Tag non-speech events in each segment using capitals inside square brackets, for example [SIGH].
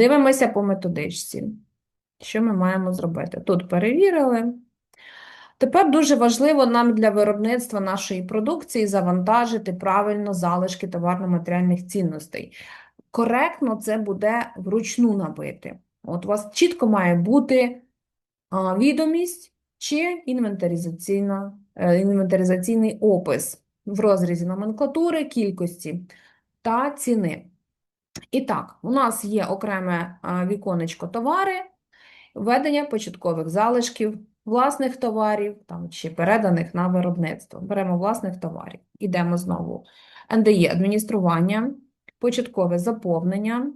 Дивимося по методичці. Що ми маємо зробити? Тут перевірили. Тепер дуже важливо нам для виробництва нашої продукції завантажити правильно залишки товарно-матеріальних цінностей. Коректно це буде вручну набити. От у вас чітко має бути відомість чи інвентаризаційна, е, інвентаризаційний опис в розрізі номенклатури, кількості та ціни. І так, у нас є окреме віконечко товари, введення початкових залишків, власних товарів там, чи переданих на виробництво. Беремо власних товарів. Ідемо знову. НДЄ – адміністрування, початкове заповнення,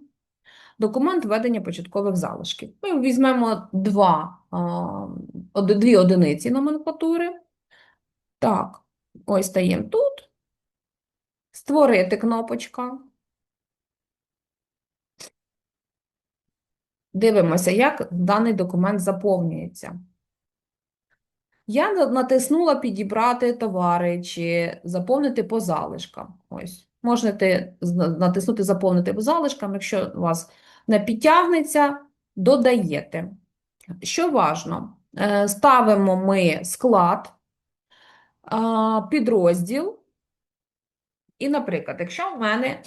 документ введення початкових залишків. Ми візьмемо два, дві одиниці номенклатури. Так, ось стаємо тут. Створити кнопочка. Дивимося, як даний документ заповнюється. Я натиснула підібрати товари чи заповнити по залишкам. Ось. Можете натиснути заповнити по залишкам, якщо вас не підтягнеться, додаєте. Що важно? Е, Ставимо ми склад, підрозділ. І, наприклад, якщо в мене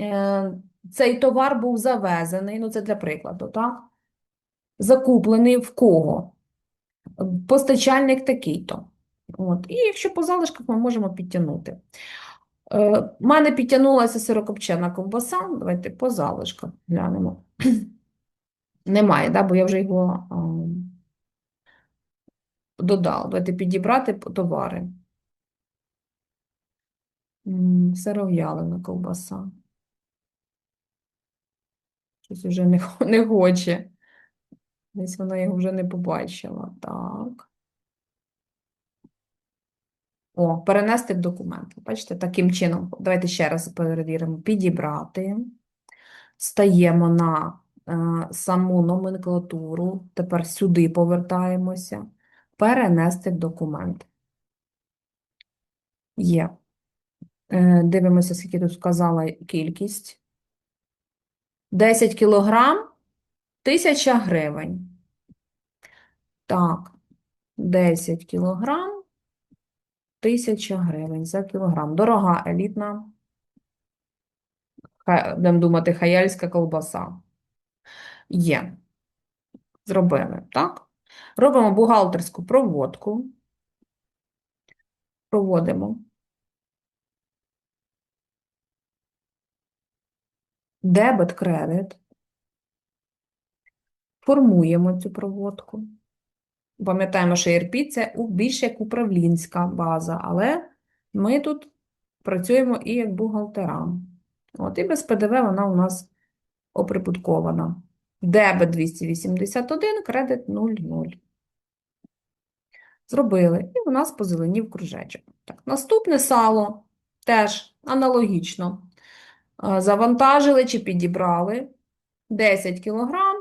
е, цей товар був завезений, ну це для прикладу, так? Закуплений в кого? Постачальник такий-то. От. І якщо по залишках ми можемо підтягнути. Е, мене підтягнулася сирокопчена ковбаса. Давайте по залишках глянемо. [CLEARS THROAT] Немає, да? бо я вже його а, додала. Давайте підібрати товари. Сиров'ялина ковбаса. Щось вже не, не хоче. Десь вона його вже не побачила. Так. О, перенести в документ. Бачите, таким чином. Давайте ще раз перевіримо. Підібрати. Стаємо на е, саму номенклатуру. Тепер сюди повертаємося. Перенести в документ. Є. Е, дивимося, скільки тут сказала кількість. 10 кілограм, 1000 гривень. Так, 10 кілограм, 1000 гривень за кілограм. Дорога, елітна. Будемо думати, хаяльська колбаса. Є. Зробили, так? Робимо бухгалтерську проводку. Проводимо. Дебет, кредит. Формуємо цю проводку. Пам'ятаємо, що ERP – це у- більш як управлінська база, але ми тут працюємо і як бухгалтера. От, і без ПДВ вона у нас оприбуткована. Дебет 281, кредит 00. Зробили. І у нас позеленів кружечок. Так, наступне сало теж аналогічно. Завантажили чи підібрали 10 кілограм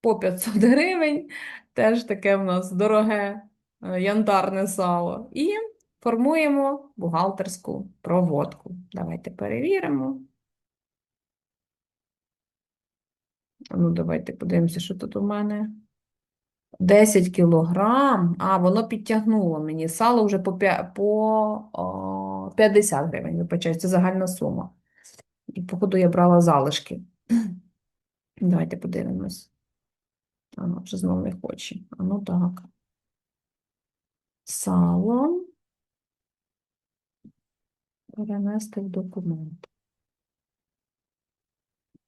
по 500 гривень. Теж таке в нас дороге е, янтарне сало. І формуємо бухгалтерську проводку. Давайте перевіримо. Ну, давайте подивимося, що тут у мене. 10 кілограм. А, воно підтягнуло мені. Сало вже по, пя- по о, 50 гривень, вибачаю, це загальна сума. І, походу, я брала залишки. [CLEARS THROAT] Давайте подивимось. Ну, вже знову не хоче. А, ну так. Сало. Перенести в документ.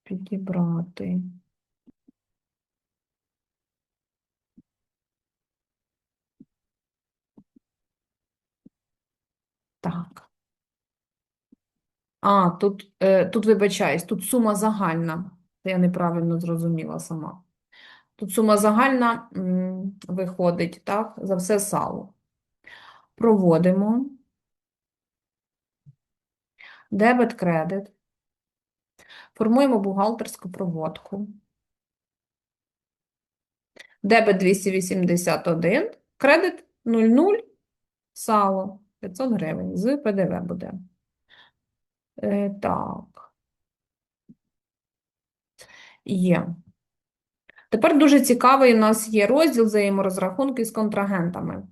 Підібрати. Так. А, тут, е, тут вибачаюсь, тут сума загальна. Я неправильно зрозуміла сама. Тут сума загальна м, виходить, так, за все сало. Проводимо. Дебет, кредит. Формуємо бухгалтерську проводку. Дебет 281, кредит 00, сало 500 гривень. З ПДВ буде. Е, так. Є. Тепер дуже цікавий у нас є розділ взаєморозрахунки з контрагентами.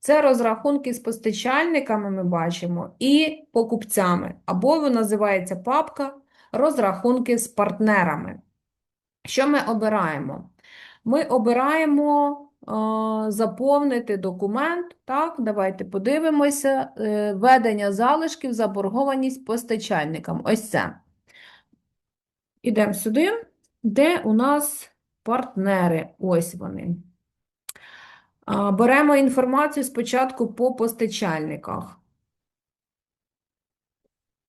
Це розрахунки з постачальниками, ми бачимо, і покупцями. Або називається папка розрахунки з партнерами. Що ми обираємо? Ми обираємо заповнити документ. Так, давайте подивимося. Е, Ведення залишків, заборгованість постачальникам. Ось це. Ідемо сюди, де у нас партнери. Ось вони. Беремо інформацію спочатку по постачальниках.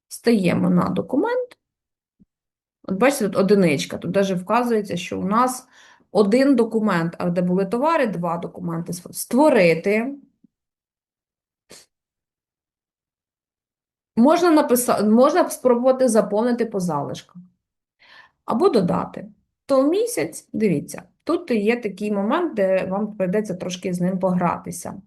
Стаємо на документ. От бачите, тут одиничка. Тут навіть вказується, що у нас один документ, а де були товари, два документи. Створити. Можна написати, можна спробувати заповнити по залишках. Або додати. То місяць, дивіться, тут є такий момент, де вам прийдеться трошки з ним погратися.